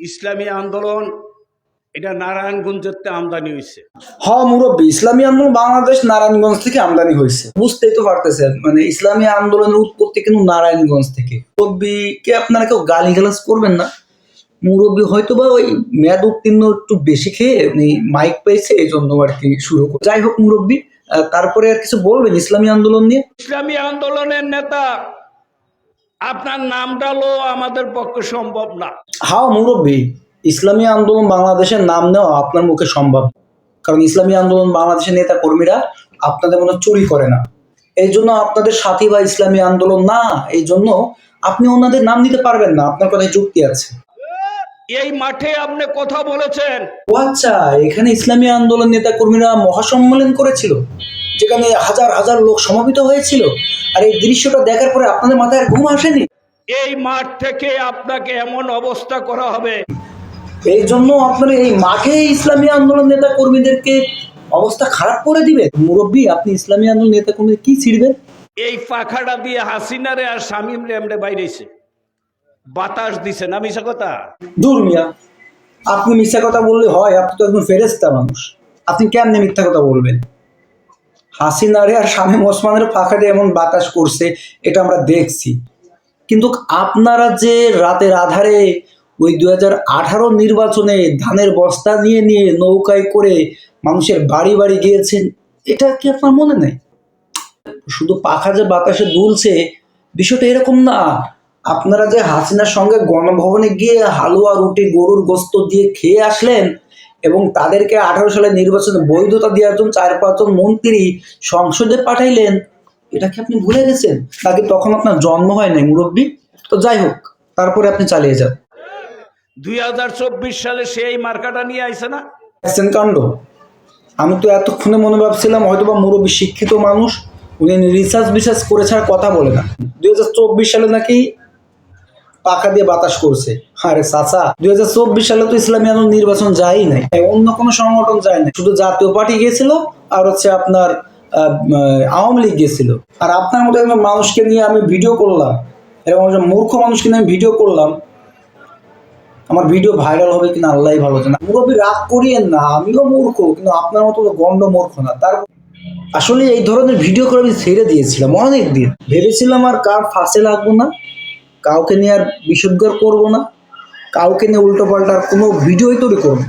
ইসলামী আন্দোলন এটা নারায়ণগঞ্জের আমদানি হয়েছে হ মুরব্বী ইসলামী আন্দোলন বাংলাদেশ নারায়ণগঞ্জ থেকে আমদানি হয়েছে বুঝতেই তো পারতেছেন মানে ইসলামী আন্দোলনের উৎপত্তি কিন্তু নারায়ণগঞ্জ থেকে। মুরব্বীকে আপনারা কেউ গালি গালাজ করবেন না। মুরব্বী হয়তো বা ওই মেয়াদ উত্তীর্ণ একটু বেশি খেয়ে উনি মাইক পেয়েছে এই জন্য আর কি শুরু করে যাই হোক মুরব্বী আহ, তারপরে আর কিছু বলবেন ইসলামী আন্দোলন নিয়ে? ইসলামী আন্দোলনের নেতা আপনার নামটা লো আমাদের পক্ষে সম্ভব না। হাও মুরব্বী ইসলামী আন্দোলন বাংলাদেশের নাম নেওয়া আপনার মুখে সম্ভব। কারণ ইসলামী আন্দোলন বাংলাদেশের নেতা কর্মীরা আপনাদের মনে চুরি করে না। এই জন্য আপনাদের সাথী বা ইসলামী আন্দোলন না এই জন্য আপনি ওনাদের নাম নিতে পারবেন না। আপনার কথায় যুক্তি আছে। এই মাঠে আপনি কথা বলেছেন। ও আচ্ছা এখানে ইসলামী আন্দোলন নেতা কর্মীরা মহাসম্মেলন করেছিল? যেখানে হাজার হাজার লোক সমাবেত হয়েছিল আর এই দৃশ্যটা দেখার পরে আপনাদের মাথায় ঘুম আসেনি? এই মাঠ থেকে আপনাকে এমন অবস্থা করা হবে। এই জন্য আপনার এই মাঠে ইসলামী আন্দোলন নেতা কর্মীদেরকে অবস্থা খারাপ করে দিবে মুরব্বী আপনি ইসলামী আন্দোলন নেতা কর্মী কি ছিড়বেন? এই পাখাটা দিয়ে হাসিনারে আর শামিম রেমরে বাইরেছে। বাতাস দিছে না মিশা কথা? দূর মিয়া আপনি মিথ্যা কথা বললে হয় আপনি তো একজন ফেরেস্তা মানুষ। আপনি কেমনে মিথ্যা কথা বলবেন? হাসিনারে আর শামীম ওসমানের ফাঁকা দিয়ে এমন বাতাস করছে, এটা আমরা দেখছি। কিন্তু আপনারা যে রাতের আধারে ওই দু আঠারো নির্বাচনে ধানের বস্তা নিয়ে নিয়ে নৌকায় করে মানুষের বাড়ি বাড়ি গিয়েছেন, এটা কি আপনার মনে নেই? শুধু পাখা যে বাতাসে দুলছে, বিষয়টা এরকম না। আপনারা যে হাসিনার সঙ্গে গণভবনে গিয়ে হালুয়া রুটি গরুর গোস্ত দিয়ে খেয়ে আসলেন এবং তাদেরকে আঠারো সালে নির্বাচনে বৈধতা দেওয়ার জন্য চার পাঁচজন মন্ত্রী সংসদে পাঠাইলেন। এটা কি আপনি ভুলে গেছেন? নাকি তখন আপনার জন্ম হয় নাই মুরব্বী? তো যাই হোক তারপরে আপনি চালিয়ে যান। দুই হাজার চব্বিশ সালে সেই মার্কাটা নিয়ে আইছে না? কাণ্ড। আমি তো এতক্ষণে মনে ভাবছিলাম হয়তো বা মুরব্বী শিক্ষিত মানুষ উনি রিসার্চ বিসার্চ করে ছাড়া কথা বলে না। দুই হাজার চব্বিশ সালে নাকি পাখা দিয়ে বাতাস করছে। আরে চাচা, দুই হাজার চব্বিশ সালে তো ইসলামী আন্দোলন নির্বাচন যায়ই নাই। অন্য কোনো সংগঠন যায় নাই। শুধু জাতীয় পার্টি গিয়েছিল আর হচ্ছে আপনার আওয়ামী লীগ গিয়েছিল। আর আপনার মতো একজন মানুষকে নিয়ে আমি ভিডিও করলাম। এরকম একজন মূর্খ মানুষকে নিয়ে আমি ভিডিও করলাম। আমার ভিডিও ভাইরাল হবে কিনা আল্লাহ ভালো জানে। মুরব্বী রাগ করিয়েন না, আমিও মূর্খ, কিন্তু আপনার মতো তো গণ্ড মূর্খ না। তার আসলে এই ধরনের ভিডিও করে আমি ছেড়ে দিয়েছিলাম, অনেক দিন। ভেবেছিলাম আর কার ফাঁসে লাগবো না। কাউকে নিয়ে আর বিশুদ্ধার করব না। কাউকে নিয়ে উল্টো পাল্টার কোনো ভিডিওই তৈরি করব।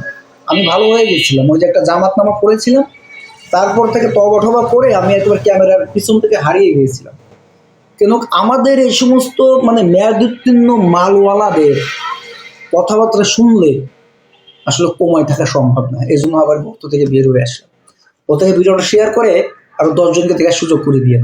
আমি ভালো হয়ে গেছিলাম। ওই যে একটা জামাত নামা পড়েছিলাম। তারপর থেকে ঠবা করে আমি একবার ক্যামেরার পিছন থেকে হারিয়ে গিয়েছিলাম। কেন আমাদের এই সমস্ত মানে মেয়াদোত্তীর্ণ মালওয়ালাদের কথাবার্তা শুনলে আসলে কমায় থাকা সম্ভব না। এই জন্য আবার ভক্ত থেকে বের হয়ে আসলাম। ও থেকে ভিডিওটা শেয়ার করে আরও দশজনকে দেখার সুযোগ করে দিয়ে।